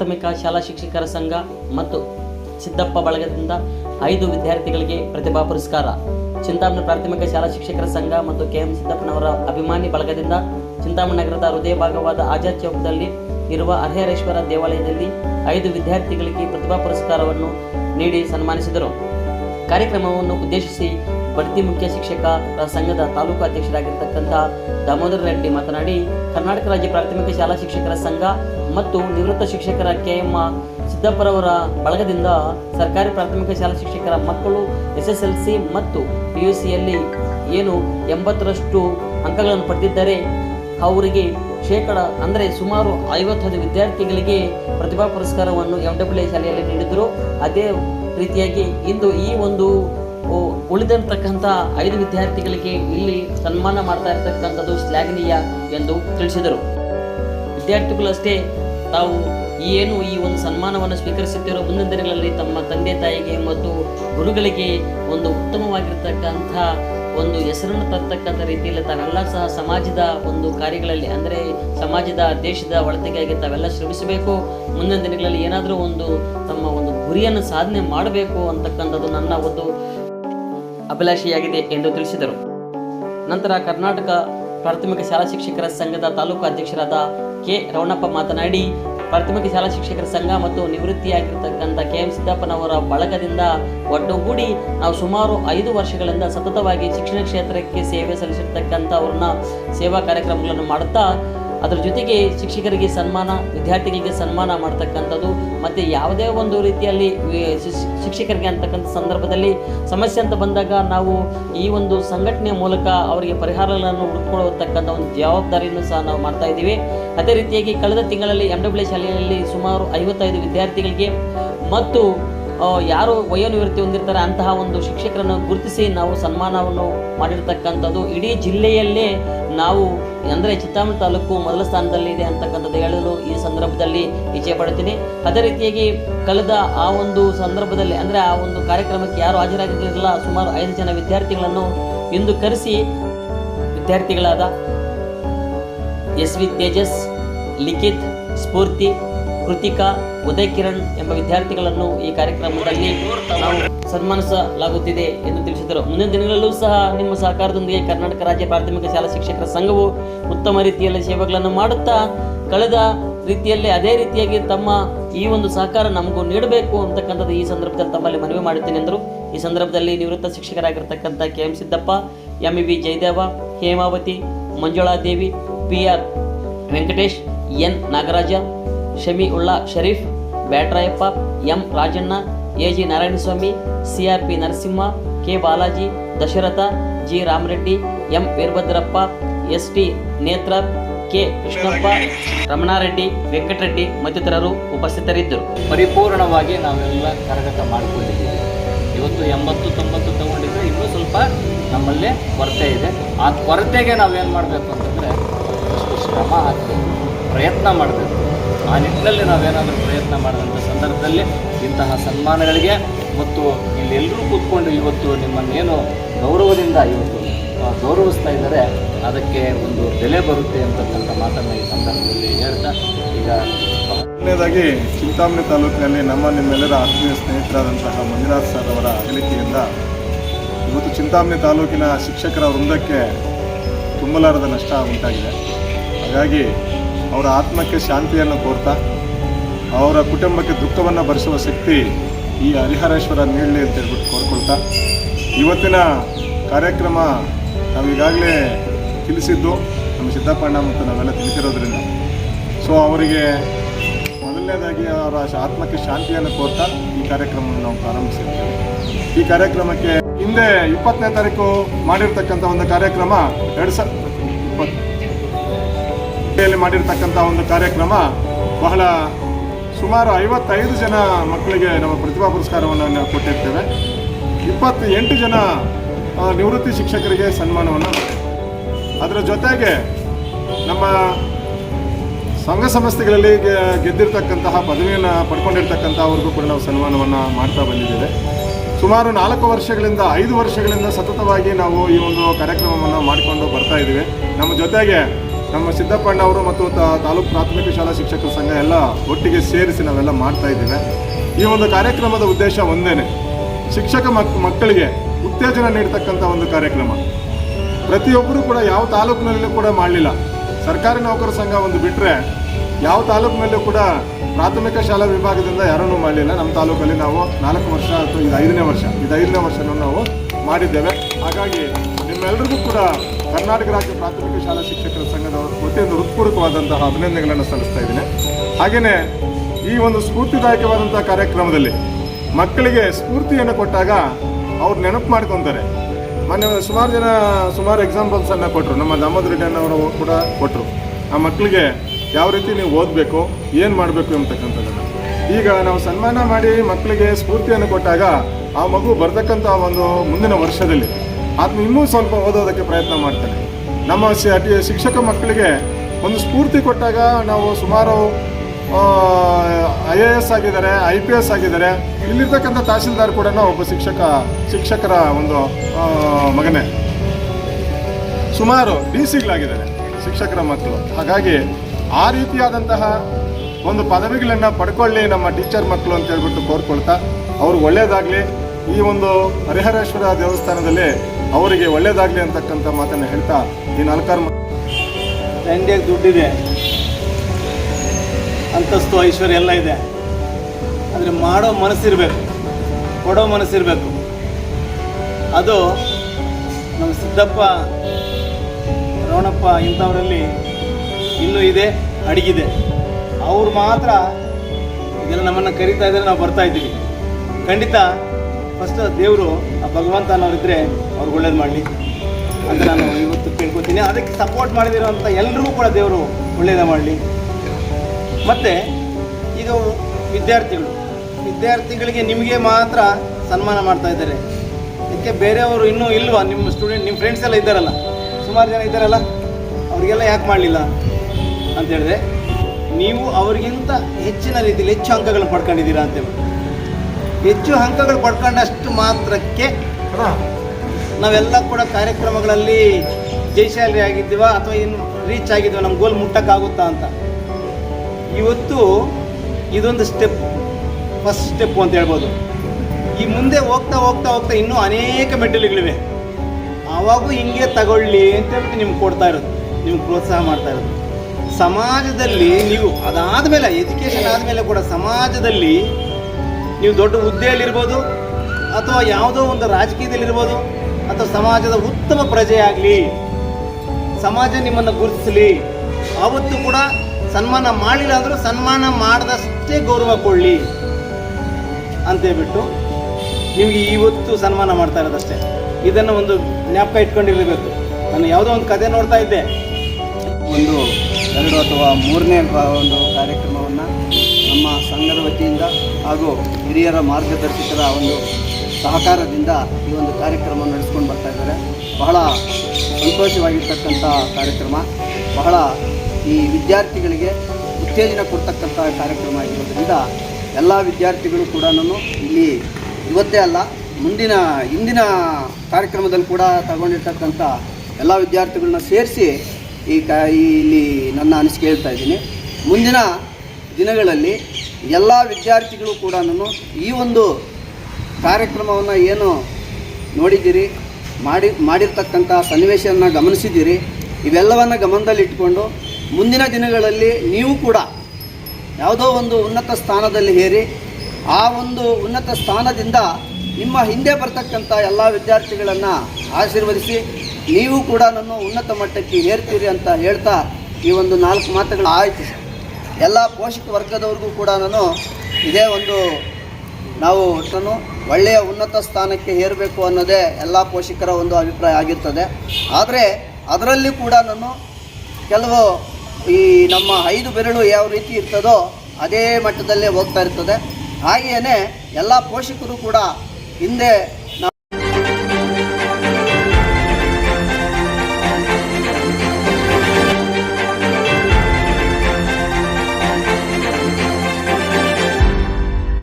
ಪ್ರಾಥಮಿಕ ಶಾಲಾ ಶಿಕ್ಷಕರ ಸಂಘ ಮತ್ತು ಸಿದ್ದಪ್ಪ ಬಳಗದಿಂದ ಐದು ವಿದ್ಯಾರ್ಥಿಗಳಿಗೆ ಪ್ರತಿಭಾ ಪುರಸ್ಕಾರ. ಚಿಂತಾಮಣಿ ಪ್ರಾಥಮಿಕ ಶಾಲಾ ಶಿಕ್ಷಕರ ಸಂಘ ಮತ್ತು ಕೆ ಎಂ ಸಿದ್ದಪ್ಪನವರ ಅಭಿಮಾನಿ ಬಳಗದಿಂದ ಚಿಂತಾಮಣಿ ನಗರದ ಹೃದಯ ಭಾಗವಾದ ಆಜಾದ್ ಚೌಕದಲ್ಲಿ ಇರುವ ಹರಿಹರೇಶ್ವರ ದೇವಾಲಯದಲ್ಲಿ ಐದು ವಿದ್ಯಾರ್ಥಿಗಳಿಗೆ ಪ್ರತಿಭಾ ಪುರಸ್ಕಾರವನ್ನು ನೀಡಿ ಸನ್ಮಾನಿಸಿದರು. ಕಾರ್ಯಕ್ರಮವನ್ನು ಉದ್ದೇಶಿಸಿ ಬಡ್ತಿ ಮುಖ್ಯ ಶಿಕ್ಷಕರ ಸಂಘದ ತಾಲೂಕು ಅಧ್ಯಕ್ಷರಾಗಿರ್ತಕ್ಕಂಥ ದಾಮೋದರ ರೆಡ್ಡಿ ಮಾತನಾಡಿ, ಕರ್ನಾಟಕ ರಾಜ್ಯ ಪ್ರಾಥಮಿಕ ಶಾಲಾ ಶಿಕ್ಷಕರ ಸಂಘ ಮತ್ತು ನಿವೃತ್ತ ಶಿಕ್ಷಕರ ಕೆ ಎಂ ಸಿದ್ದಪ್ಪರವರ ಬಳಗದಿಂದ ಸರ್ಕಾರಿ ಪ್ರಾಥಮಿಕ ಶಾಲಾ ಶಿಕ್ಷಕರ ಮಕ್ಕಳು ಎಸ್ ಎಸ್ ಎಲ್ ಸಿ ಮತ್ತು ಪಿ ಯು ಸಿಯಲ್ಲಿ ಏನು ಎಂಬತ್ತರಷ್ಟು ಅಂಕಗಳನ್ನು ಪಡೆದಿದ್ದರೆ. ಅವರಿಗೆ ಶೇಕಡ ಅಂದರೆ ಸುಮಾರು ಐವತ್ತೈದು ವಿದ್ಯಾರ್ಥಿಗಳಿಗೆ ಪ್ರತಿಭಾ ಪುರಸ್ಕಾರವನ್ನು ಎಂ ಡಬ್ಲ್ಯೂ ಶಾಲೆಯಲ್ಲಿ ನೀಡಿದರು. ಅದೇ ರೀತಿಯಾಗಿ ಇಂದು ಈ ಒಂದು ಉಳಿದಿರ್ತಕ್ಕಂಥ ಐದು ವಿದ್ಯಾರ್ಥಿಗಳಿಗೆ ಇಲ್ಲಿ ಸನ್ಮಾನ ಮಾಡ್ತಾ ಇರತಕ್ಕಂಥದ್ದು ಶ್ಲಾಘನೀಯ ಎಂದು ತಿಳಿಸಿದರು. ವಿದ್ಯಾರ್ಥಿಗಳಷ್ಟೇ ತಾವು ಏನು ಈ ಒಂದು ಸನ್ಮಾನವನ್ನು ಸ್ವೀಕರಿಸುತ್ತಿರೋ ಮುಂದಿನ ದಿನಗಳಲ್ಲಿ ತಮ್ಮ ತಂದೆ ತಾಯಿಗೆ ಮತ್ತು ಗುರುಗಳಿಗೆ ಒಂದು ಉತ್ತಮವಾಗಿರ್ತಕ್ಕಂಥ ಒಂದು ಹೆಸರನ್ನು ತರ್ತಕ್ಕಂಥ ರೀತಿಯಲ್ಲಿ ತಾವೆಲ್ಲ ಸಹ ಸಮಾಜದ ಒಂದು ಕಾರ್ಯಗಳಲ್ಲಿ, ಅಂದರೆ ಸಮಾಜದ ದೇಶದ ಒಳತೆಗಾಗಿ ತಾವೆಲ್ಲ ಶ್ರಮಿಸಬೇಕು. ಮುಂದಿನ ದಿನಗಳಲ್ಲಿ ಏನಾದರೂ ಒಂದು ತಮ್ಮ ಒಂದು ಗುರಿಯನ್ನು ಸಾಧನೆ ಮಾಡಬೇಕು ಅಂತಕ್ಕಂಥದ್ದು ನನ್ನ ಒಂದು ಅಭಿಲಾಷೆಯಾಗಿದೆ ಎಂದು ತಿಳಿಸಿದರು. ನಂತರ ಕರ್ನಾಟಕ ಪ್ರಾಥಮಿಕ ಶಾಲಾ ಶಿಕ್ಷಕರ ಸಂಘದ ತಾಲೂಕು ಅಧ್ಯಕ್ಷರಾದ ಕೆ. ರವಣಪ್ಪ ಮಾತನಾಡಿ, ಪ್ರಾಥಮಿಕ ಶಾಲಾ ಶಿಕ್ಷಕರ ಸಂಘ ಮತ್ತು ನಿವೃತ್ತಿಯಾಗಿರ್ತಕ್ಕಂಥ ಕೆ. ಎಂ. ಸಿದ್ದಪ್ಪನವರ ಬಳಗದಿಂದ ಒಟ್ಟುಗೂಡಿ ನಾವು ಸುಮಾರು ಐದು ವರ್ಷಗಳಿಂದ ಸತತವಾಗಿ ಶಿಕ್ಷಣ ಕ್ಷೇತ್ರಕ್ಕೆ ಸೇವೆ ಸಲ್ಲಿಸಿರ್ತಕ್ಕಂಥವ್ರನ್ನ ಸೇವಾ ಕಾರ್ಯಕ್ರಮಗಳನ್ನು ಮಾಡುತ್ತಾ ಅದರ ಜೊತೆಗೆ ಶಿಕ್ಷಕರಿಗೆ ಸನ್ಮಾನ, ವಿದ್ಯಾರ್ಥಿಗಳಿಗೆ ಸನ್ಮಾನ ಮಾಡ್ತಕ್ಕಂಥದ್ದು, ಮತ್ತು ಯಾವುದೇ ಒಂದು ರೀತಿಯಲ್ಲಿ ಶಿಕ್ಷಕರಿಗೆ ಅಂತಕ್ಕಂಥ ಸಂದರ್ಭದಲ್ಲಿ ಸಮಸ್ಯೆ ಅಂತ ಬಂದಾಗ ನಾವು ಈ ಒಂದು ಸಂಘಟನೆಯ ಮೂಲಕ ಅವರಿಗೆ ಪರಿಹಾರಗಳನ್ನು ಹುಡುಕೊಳ್ಳತಕ್ಕಂಥ ಒಂದು ಜವಾಬ್ದಾರಿಯನ್ನು ಸಹ ನಾವು ಮಾಡ್ತಾ ಇದ್ದೀವಿ. ಅದೇ ರೀತಿಯಾಗಿ ಕಳೆದ ತಿಂಗಳಲ್ಲಿ ಎಂ ಡಬ್ಲ್ಯೂ ಶಾಲೆಯಲ್ಲಿ ಸುಮಾರು ಐವತ್ತೈದು ವಿದ್ಯಾರ್ಥಿಗಳಿಗೆ ಮತ್ತು ಯಾರು ವಯೋನಿವೃತ್ತಿ ಹೊಂದಿರ್ತಾರೆ ಅಂತಹ ಒಂದು ಶಿಕ್ಷಕರನ್ನು ಗುರುತಿಸಿ ನಾವು ಸನ್ಮಾನವನ್ನು ಮಾಡಿರ್ತಕ್ಕಂಥದ್ದು ಇಡೀ ಜಿಲ್ಲೆಯಲ್ಲೇ ನಾವು ಅಂದರೆ ಚಿತ್ತಾಮಣಿ ತಾಲೂಕು ಮೊದಲ ಸ್ಥಾನದಲ್ಲಿದೆ ಅಂತಕ್ಕಂಥದ್ದು ಹೇಳಲು ಈ ಸಂದರ್ಭದಲ್ಲಿ ಇಚ್ಛೆ ಪಡ್ತೀನಿ ಅದೇ ರೀತಿಯಾಗಿ ಕಳೆದ ಆ ಒಂದು ಸಂದರ್ಭದಲ್ಲಿ ಅಂದರೆ ಆ ಒಂದು ಕಾರ್ಯಕ್ರಮಕ್ಕೆ ಯಾರು ಹಾಜರಾಗಿರಲಿಲ್ಲ, ಸುಮಾರು ಐದು ಜನ ವಿದ್ಯಾರ್ಥಿಗಳನ್ನು ಇಂದು ಕರೆಸಿ ವಿದ್ಯಾರ್ಥಿಗಳಾದ ಎಸ್ ವಿ ತೇಜಸ್, ಲಿಖಿತ್, ಸ್ಫೂರ್ತಿ ಕೃತಿಕಾ ಉದಯ್ ಕಿರಣ್ ಎಂಬ ವಿದ್ಯಾರ್ಥಿಗಳನ್ನು ಈ ಕಾರ್ಯಕ್ರಮದಲ್ಲಿ ನಾವು ಸನ್ಮಾನಿಸಲಾಗುತ್ತಿದೆ ಎಂದು ತಿಳಿಸಿದರು. ಮುಂದಿನ ದಿನಗಳಲ್ಲೂ ಸಹ ನಿಮ್ಮ ಸಹಕಾರದೊಂದಿಗೆ ಕರ್ನಾಟಕ ರಾಜ್ಯ ಪ್ರಾಥಮಿಕ ಶಾಲಾ ಶಿಕ್ಷಕರ ಸಂಘವು ಉತ್ತಮ ರೀತಿಯಲ್ಲಿ ಸೇವೆಗಳನ್ನು ಮಾಡುತ್ತಾ, ಕಳೆದ ರೀತಿಯಲ್ಲಿ ಅದೇ ರೀತಿಯಾಗಿ ತಮ್ಮ ಈ ಒಂದು ಸಹಕಾರ ನಮಗೂ ನೀಡಬೇಕು ಅಂತಕ್ಕಂಥದ್ದು ಈ ಸಂದರ್ಭದಲ್ಲಿ ತಮ್ಮಲ್ಲಿ ಮನವಿ ಮಾಡುತ್ತೇನೆ ಎಂದರು. ಈ ಸಂದರ್ಭದಲ್ಲಿ ನಿವೃತ್ತ ಶಿಕ್ಷಕರಾಗಿರ್ತಕ್ಕಂಥ K M Siddappa, M V Jayadeva, Hemavathi, Manjuladevi, P R Venkatesh, N Nagaraja Shamiulla, Sharif Byatrayappa, M Rajanna, A G Narayanaswamy, C R P Narasimha, K Balaji, Dasharatha, G Ramareddy, M Veerabhadrappa, S T Netra, K Krishnappa, Ramanareddy, Venkatareddy ಮತ್ತಿತರರು ಉಪಸ್ಥಿತರಿದ್ದರು. ಪರಿಪೂರ್ಣವಾಗಿ ನಾವೆಲ್ಲ ಕರಗತ ಮಾಡಿಕೊಂಡಿದ್ದೀವಿ. ಇವತ್ತು ಎಂಬತ್ತು ತೊಂಬತ್ತು ತಗೊಂಡಿದ್ರೆ ಇನ್ನೂ ಸ್ವಲ್ಪ ನಮ್ಮಲ್ಲಿ ಕೊರತೆ ಇದೆ. ಆ ಕೊರತೆಗೆ ನಾವೇನು ಮಾಡಬೇಕು ಅಂತಂದರೆ ಶ್ರಮ ಹಾಕಬೇಕು ಪ್ರಯತ್ನ ಮಾಡಬೇಕು. ಆ ನಿಟ್ಟಿನಲ್ಲಿ ನಾವೇನಾದರೂ ಪ್ರಯತ್ನ ಮಾಡಿದಂಥ ಸಂದರ್ಭದಲ್ಲಿ ಇಂತಹ ಸನ್ಮಾನಗಳಿಗೆ ಮತ್ತು ಇಲ್ಲೆಲ್ಲರೂ ಕೂತ್ಕೊಂಡು ಇವತ್ತು ನಿಮ್ಮನ್ನೇನು ಗೌರವದಿಂದ ಇವತ್ತು ಗೌರವಿಸ್ತಾ ಇದ್ದಾರೆ. ಅದಕ್ಕೆ ಒಂದು ಬೆಲೆ ಬರುತ್ತೆ ಅಂತಕ್ಕಂಥ ಮಾತನ್ನು ಈ ಸಂದರ್ಭದಲ್ಲಿ ಹೇಳ್ತಾ ಈಗ ಮೊದಲನೇದಾಗಿ ಚಿಂತಾಮಣಿ ತಾಲೂಕಿನಲ್ಲಿ ನಮ್ಮ ನಿಮ್ಮೆಲ್ಲರ ಆತ್ಮೀಯ ಸ್ನೇಹಿತರಾದಂತಹ ಮಂಜುನಾಥ್ ಸರ್ ಅವರ ಅಗಲಿಕೆಯಿಂದ ಇವತ್ತು ಚಿಂತಾಮಣಿ ತಾಲೂಕಿನ ಶಿಕ್ಷಕರ ವೃಂದಕ್ಕೆ ತುಂಬಲಾರದ ನಷ್ಟ ಉಂಟಾಗಿದೆ. ಹಾಗಾಗಿ ಅವರ ಆತ್ಮಕ್ಕೆ ಶಾಂತಿಯನ್ನು ಕೋರ್ತಾ ಅವರ ಕುಟುಂಬಕ್ಕೆ ದುಃಖವನ್ನು ಭರಿಸುವ ಶಕ್ತಿ ಈ ಹರಿಹರೇಶ್ವರ ನೀಡಲಿ ಅಂತ ಹೇಳ್ಬಿಟ್ಟು ಕೋರ್ಕೊಳ್ತಾ, ಇವತ್ತಿನ ಕಾರ್ಯಕ್ರಮ ನಾವೀಗಾಗಲೇ ತಿಳಿಸಿದ್ದು ನಮ್ಮ ಸಿದ್ದಪ್ಪಣ್ಣ ಮತ್ತು ನಾವೆಲ್ಲ ತಿಳಿಸಿರೋದ್ರಿಂದ. ಸೊ ಅವರಿಗೆ ಮೊದಲನೇದಾಗಿ ಅವರ ಆತ್ಮಕ್ಕೆ ಶಾಂತಿಯನ್ನು ಕೋರ್ತಾ ಈ ಕಾರ್ಯಕ್ರಮವನ್ನು ನಾವು ಪ್ರಾರಂಭಿಸಿದ್ದೇವೆ ಈ ಕಾರ್ಯಕ್ರಮಕ್ಕೆ ಹಿಂದೆ ಇಪ್ಪತ್ತನೇ ತಾರೀಕು ಮಾಡಿರ್ತಕ್ಕಂಥ ಒಂದು ಕಾರ್ಯಕ್ರಮ, ಎರಡು ಸಾವಿರ ಇಪ್ಪತ್ತು. ಮಾಡಿರ್ತಕ್ಕಂಥ ಒಂದು ಕಾರ್ಯಕ್ರಮ ಬಹಳ ಸುಮಾರು ಐವತ್ತೈದು ಜನ ಮಕ್ಕಳಿಗೆ ನಮ್ಮ ಪ್ರತಿಭಾ ಪುರಸ್ಕಾರವನ್ನು ನಾವು ಕೊಟ್ಟಿರ್ತೇವೆ. ಇಪ್ಪತ್ತು ಎಂಟು ಜನ ನಿವೃತ್ತಿ ಶಿಕ್ಷಕರಿಗೆ ಸನ್ಮಾನವನ್ನು ಅದರ ಜೊತೆಗೆ ನಮ್ಮ ಸಂಘ ಸಂಸ್ಥೆಗಳಲ್ಲಿ ಗೆದ್ದಿರ್ತಕ್ಕಂತಹ, ಪದವಿಯನ್ನು ಪಡ್ಕೊಂಡಿರ್ತಕ್ಕಂಥವ್ರಿಗೂ ಕೂಡ ನಾವು ಸನ್ಮಾನವನ್ನು ಮಾಡ್ತಾ ಬಂದಿದ್ದೇವೆ. ಸುಮಾರು ನಾಲ್ಕು ವರ್ಷಗಳಿಂದ, ಐದು ವರ್ಷಗಳಿಂದ ಸತತವಾಗಿ ನಾವು ಈ ಒಂದು ಕಾರ್ಯಕ್ರಮವನ್ನು ಮಾಡಿಕೊಂಡು ಬರ್ತಾ ಇದ್ದೀವಿ. ನಮ್ಮ ಜೊತೆಗೆ ನಮ್ಮ ಸಿದ್ದಪ್ಪಣ್ಣ ಅವರು ಮತ್ತು ತಾಲೂಕು ಪ್ರಾಥಮಿಕ ಶಾಲಾ ಶಿಕ್ಷಕರ ಸಂಘ ಎಲ್ಲ ಒಟ್ಟಿಗೆ ಸೇರಿಸಿ ನಾವೆಲ್ಲ ಮಾಡ್ತಾ ಇದ್ದೇವೆ. ಈ ಒಂದು ಕಾರ್ಯಕ್ರಮದ ಉದ್ದೇಶ ಒಂದೇನೆ, ಶಿಕ್ಷಕ ಮಕ್ ಮಕ್ಕಳಿಗೆ ಉತ್ತೇಜನ ನೀಡ್ತಕ್ಕಂಥ ಒಂದು ಕಾರ್ಯಕ್ರಮ. ಪ್ರತಿಯೊಬ್ಬರು ಕೂಡ ಯಾವ ತಾಲೂಕಿನಲ್ಲೂ ಕೂಡ ಮಾಡಲಿಲ್ಲ. ಸರ್ಕಾರಿ ನೌಕರ ಸಂಘ ಒಂದು ಬಿಟ್ಟರೆ ಯಾವ ತಾಲೂಕಿನಲ್ಲೂ ಕೂಡ ಪ್ರಾಥಮಿಕ ಶಾಲಾ ವಿಭಾಗದಿಂದ ಯಾರನ್ನೂ ಮಾಡಲಿಲ್ಲ. ನಮ್ಮ ತಾಲೂಕಲ್ಲಿ ನಾವು ನಾಲ್ಕು ವರ್ಷ ಅಥವಾ ಇದು ಐದನೇ ವರ್ಷ ಇದು ಐದನೇ ವರ್ಷನೂ ನಾವು ಮಾಡಿದ್ದೇವೆ. ಹಾಗಾಗಿ ನಿಮ್ಮೆಲ್ಲರಿಗೂ ಕೂಡ ಕರ್ನಾಟಕ ರಾಜ್ಯ ಪ್ರಾಥಮಿಕ ಶಾಲಾ ಶಿಕ್ಷಕರ ಸಂಘದ ವತಿಯಿಂದ ಹೃತ್ಪೂರ್ವಕವಾದಂತಹ ಅಭಿನಂದನೆಗಳನ್ನು ಸಲ್ಲಿಸ್ತಾ ಇದ್ದೀನಿ. ಹಾಗೆಯೇ ಈ ಒಂದು ಸ್ಫೂರ್ತಿದಾಯಕವಾದಂತಹ ಕಾರ್ಯಕ್ರಮದಲ್ಲಿ ಮಕ್ಕಳಿಗೆ ಸ್ಫೂರ್ತಿಯನ್ನು ಕೊಟ್ಟಾಗ ಅವ್ರು ನೆನಪು ಮಾಡ್ಕೊತಾರೆ. ಮೊನ್ನೆ ಸುಮಾರು ಜನ, ಸುಮಾರು ಎಕ್ಸಾಂಪಲ್ಸನ್ನು ಕೊಟ್ಟರು ನಮ್ಮ ದಾಮೋದರ ರೆಡ್ಡಿ ಕೂಡ ಕೊಟ್ಟರು ಆ ಮಕ್ಕಳಿಗೆ ಯಾವ ರೀತಿ ನೀವು ಓದಬೇಕು, ಏನು ಮಾಡಬೇಕು ಎಂಬತಕ್ಕಂಥದ್ದನ್ನು. ಈಗ ನಾವು ಸನ್ಮಾನ ಮಾಡಿ ಮಕ್ಕಳಿಗೆ ಸ್ಫೂರ್ತಿಯನ್ನು ಕೊಟ್ಟಾಗ ಆ ಮಗು ಬರ್ತಕ್ಕಂಥ ಒಂದು ಮುಂದಿನ ವರ್ಷದಲ್ಲಿ ಆತನು ಇನ್ನೂ ಸ್ವಲ್ಪ ಓದೋದಕ್ಕೆ ಪ್ರಯತ್ನ ಮಾಡ್ತಾನೆ. ನಮ್ಮ ಶಿಕ್ಷಕ ಮಕ್ಕಳಿಗೆ ಒಂದು ಸ್ಫೂರ್ತಿ ಕೊಟ್ಟಾಗ ನಾವು ಸುಮಾರು ಐ ಎ ಎಸ್ ಆಗಿದ್ದಾರೆ ಐ ಪಿ ಎಸ್ ಆಗಿದ್ದಾರೆ. ಇಲ್ಲಿರ್ತಕ್ಕಂಥ ತಹಸೀಲ್ದಾರ್ ಕೂಡ ಒಬ್ಬ ಶಿಕ್ಷಕ, ಶಿಕ್ಷಕರ ಒಂದು ಮಗನೇ. ಸುಮಾರು ಡಿ ಸಿಗಳಾಗಿದ್ದಾರೆ ಶಿಕ್ಷಕರ ಮಕ್ಕಳು. ಹಾಗಾಗಿ ಆ ರೀತಿಯಾದಂತಹ ಒಂದು ಪದವಿಗಳನ್ನು ಪಡ್ಕೊಳ್ಳಿ ನಮ್ಮ ಟೀಚರ್ ಮಕ್ಕಳು ಅಂತ ಹೇಳ್ಬಿಟ್ಟು ಕೋರ್ಕೊಳ್ತಾ ಅವ್ರಿಗೆ ಒಳ್ಳೆಯದಾಗಲಿ ಈ ಒಂದು ಹರಿಹರೇಶ್ವರ ದೇವಸ್ಥಾನದಲ್ಲಿ ಅವರಿಗೆ ಒಳ್ಳೇದಾಗಲಿ ಅಂತಕ್ಕಂಥ ಮಾತನ್ನು ಹೇಳ್ತಾ ಈ ನಾಲ್ಕಾರು ದಂಡಿಯಾಗಿ ದುಡ್ಡಿದೆ? ಅಂತಸ್ತು, ಐಶ್ವರ್ಯ ಎಲ್ಲ ಇದೆ. ಆದರೆ ಮಾಡೋ ಮನಸ್ಸಿರಬೇಕು. ಕೊಡೋ ಮನಸ್ಸಿರಬೇಕು. ಅದು ನಮ್ಮ ಸಿದ್ದಪ್ಪ ರೋಣಪ್ಪ ಇಂಥವರಲ್ಲಿ ಇನ್ನೂ ಇದೆ, ಅಡಗಿದೆ. ಅವ್ರು ಮಾತ್ರ ಇದೆಲ್ಲ ನಮ್ಮನ್ನು ಕರಿತಾ ಇದ್ದಾರೆ, ನಾವು ಬರ್ತಾ ಇದ್ದೀವಿ. ಖಂಡಿತ ಫಸ್ಟ್ ದೇವರು, ಆ ಭಗವಂತ ಅನ್ನೋರಿದ್ರೆ ಅವ್ರಿಗೆ ಒಳ್ಳೇದು ಮಾಡಲಿ ಅಂತ ನಾನು ಇವತ್ತು ಕೇಳ್ಕೊತೀನಿ ಅದಕ್ಕೆ ಸಪೋರ್ಟ್ ಮಾಡಿದಿರೋಂಥ ಎಲ್ರಿಗೂ ಕೂಡ ದೇವರು ಒಳ್ಳೇದೇ ಮಾಡಲಿ. ಮತ್ತು ಇದು ವಿದ್ಯಾರ್ಥಿಗಳು. ವಿದ್ಯಾರ್ಥಿಗಳಿಗೆ ನಿಮಗೆ ಮಾತ್ರ ಸನ್ಮಾನ ಮಾಡ್ತಾ ಇದ್ದಾರೆ. ಇದಕ್ಕೆ ಬೇರೆಯವರು ಇನ್ನೂ ಇಲ್ವಾ? ನಿಮ್ಮ ಸ್ಟೂಡೆಂಟ್ ನಿಮ್ಮ ಫ್ರೆಂಡ್ಸ್ ಎಲ್ಲ ಇದ್ದಾರಲ್ಲ? ಸುಮಾರು ಜನ ಇದ್ದಾರಲ್ಲ? ಅವರಿಗೆಲ್ಲ ಯಾಕೆ ಮಾಡಲಿಲ್ಲ ಅಂತ ಹೇಳಿದ್ರೆ, ನೀವು ಅವರಿಗಿಂತ ಹೆಚ್ಚಿನ ರೀತಿಯಲ್ಲಿ ಹೆಚ್ಚು ಅಂಕಗಳನ್ನು ಪಡ್ಕೊಂಡಿದ್ದೀರಾ ಅಂತೇಳಿ ಹೆಚ್ಚು ಅಂಕಗಳು ಪಡ್ಕೊಂಡಷ್ಟು ಮಾತ್ರಕ್ಕೆ ನಾವೆಲ್ಲ ಕೂಡ ಕಾರ್ಯಕ್ರಮಗಳಲ್ಲಿ ಜಯಶಾಲಿ ಆಗಿದ್ದೀವ ಅಥವಾ ಇನ್ನು ರೀಚ್ ಆಗಿದ್ದೀವ ನಮ್ಮ ಗೋಲ್ ಮುಟ್ಟಕ್ಕಾಗುತ್ತಾ ಅಂತ. ಇವತ್ತು ಇದೊಂದು ಸ್ಟೆಪ್ ಫಸ್ಟ್ ಸ್ಟೆಪ್ ಅಂತ ಹೇಳ್ಬೋದು. ಈ ಮುಂದೆ ಹೋಗ್ತಾ ಹೋಗ್ತಾ ಹೋಗ್ತಾ ಇನ್ನೂ ಅನೇಕ ಮೆಟ್ಟಿಲುಗಳಿವೆ. ಆವಾಗೂ ಹಿಂಗೆ ತಗೊಳ್ಳಿ ಅಂತ ಹೇಳ್ಬಿಟ್ಟು ನಿಮ್ಗೆ ಕೊಡ್ತಾ ಇರೋದು ನಿಮ್ಗೆ ಪ್ರೋತ್ಸಾಹ ಮಾಡ್ತಾ ಇರೋದು. ಸಮಾಜದಲ್ಲಿ ನೀವು ಅದಾದಮೇಲೆ ಎಜುಕೇಷನ್ ಆದಮೇಲೆ ಕೂಡ ಸಮಾಜದಲ್ಲಿ ನೀವು ದೊಡ್ಡ ಹುದ್ದೆಯಲ್ಲಿರ್ಬೋದು ಅಥವಾ ಯಾವುದೋ ಒಂದು ರಾಜಕೀಯದಲ್ಲಿರ್ಬೋದು ಅಥವಾ ಸಮಾಜದ ಉತ್ತಮ ಪ್ರಜೆಯಾಗಲಿ, ಸಮಾಜ ನಿಮ್ಮನ್ನು ಗುರುತಿಸಲಿ. ಆವತ್ತು ಕೂಡ ಸನ್ಮಾನ ಮಾಡಿಲ್ಲ ಅಂದರೂ ಸನ್ಮಾನ ಮಾಡಿದಷ್ಟೇ ಗೌರವ ಕೊಡಲಿ ಅಂತೇಳ್ಬಿಟ್ಟು ನಿಮಗೆ ಇವತ್ತು ಸನ್ಮಾನ ಮಾಡ್ತಾ ಇರೋದಷ್ಟೇ. ಇದನ್ನು ಒಂದು ಜ್ಞಾಪಕ ಇಟ್ಕೊಂಡಿರಬೇಕು. ನಾನು ಯಾವುದೋ ಒಂದು ಕತೆ ನೋಡ್ತಾ ಇದ್ದೆ. ಒಂದು ಎರಡು ಅಥವಾ ಮೂರನೇ ಒಂದು ಕಾರ್ಯಕ್ರಮವನ್ನು ನಮ್ಮ ಸಂಘದ ವತಿಯಿಂದ ಹಾಗೂ ಹಿರಿಯರ ಮಾರ್ಗದರ್ಶಕರ ಒಂದು ಸಹಕಾರದಿಂದ ಈ ಒಂದು ಕಾರ್ಯಕ್ರಮ ನಡೆಸ್ಕೊಂಡು ಬರ್ತಾ ಇದ್ದಾರೆ. ಬಹಳ ಸಂತೋಷವಾಗಿರ್ತಕ್ಕಂಥ ಕಾರ್ಯಕ್ರಮ. ಬಹಳ ಈ ವಿದ್ಯಾರ್ಥಿಗಳಿಗೆ ಉತ್ತೇಜನ ಕೊಡ್ತಕ್ಕಂಥ ಕಾರ್ಯಕ್ರಮ ಆಗಿರೋದ್ರಿಂದ ಎಲ್ಲ ವಿದ್ಯಾರ್ಥಿಗಳು ಕೂಡ ಇಲ್ಲಿ ಇವತ್ತೇ ಅಲ್ಲ, ಮುಂದಿನ, ಇಂದಿನ ಕಾರ್ಯಕ್ರಮದಲ್ಲಿ ಕೂಡ ತಗೊಂಡಿರ್ತಕ್ಕಂಥ ಎಲ್ಲ ವಿದ್ಯಾರ್ಥಿಗಳನ್ನ ಸೇರಿಸಿ ಈ ಕ ಇಲ್ಲಿ ನನ್ನ ಅನಿಸಿಕೆ ಹೇಳ್ತಾ ಇದ್ದೀನಿ. ಮುಂದಿನ ದಿನಗಳಲ್ಲಿ ಎಲ್ಲ ವಿದ್ಯಾರ್ಥಿಗಳು ಕೂಡ ಈ ಒಂದು ಕಾರ್ಯಕ್ರಮವನ್ನು ಏನು ನೋಡಿದ್ದೀರಿ, ಮಾಡಿ ಮಾಡಿರ್ತಕ್ಕಂಥ ಸನ್ನಿವೇಶವನ್ನು ಗಮನಿಸಿದ್ದೀರಿ, ಇವೆಲ್ಲವನ್ನು ಗಮನದಲ್ಲಿಟ್ಟುಕೊಂಡು ಮುಂದಿನ ದಿನಗಳಲ್ಲಿ ನೀವು ಕೂಡ ಯಾವುದೋ ಒಂದು ಉನ್ನತ ಸ್ಥಾನದಲ್ಲಿ ಹೇರಿ, ಆ ಒಂದು ಉನ್ನತ ಸ್ಥಾನದಿಂದ ನಿಮ್ಮ ಹಿಂದೆ ಬರ್ತಕ್ಕಂಥ ಎಲ್ಲ ವಿದ್ಯಾರ್ಥಿಗಳನ್ನು ಆಶೀರ್ವದಿಸಿ, ನೀವು ಕೂಡ ನನ್ನ ಉನ್ನತ ಮಟ್ಟಕ್ಕೆ ಏರ್ತೀರಿ ಅಂತ ಹೇಳ್ತಾ ಈ ಒಂದು ನಾಲ್ಕು ಮಾತುಗಳು ಆಯಿತು. ಎಲ್ಲ ಪೋಷಕ ವರ್ಗದವ್ರಿಗೂ ಕೂಡ ನಾನು ಇದೇ ಒಂದು ನಾವು ಒಟ್ಟನ್ನು ಒಳ್ಳೆಯ ಉನ್ನತ ಸ್ಥಾನಕ್ಕೆ ಏರಬೇಕು ಅನ್ನೋದೇ ಎಲ್ಲ ಪೋಷಕರ ಒಂದು ಅಭಿಪ್ರಾಯ ಆಗಿರ್ತದೆ. ಆದರೆ ಅದರಲ್ಲಿ ಕೂಡ ನಾನು ಕೆಲವು ಈ ನಮ್ಮ ಐದು ಬೆರಳು ಯಾವ ರೀತಿ ಇರ್ತದೋ ಅದೇ ಮಟ್ಟದಲ್ಲೇ ಹೋಗ್ತಾ ಇರ್ತದೆ. ಹಾಗೆಯೇ ಎಲ್ಲ ಪೋಷಕರು ಕೂಡ ಹಿಂದೆ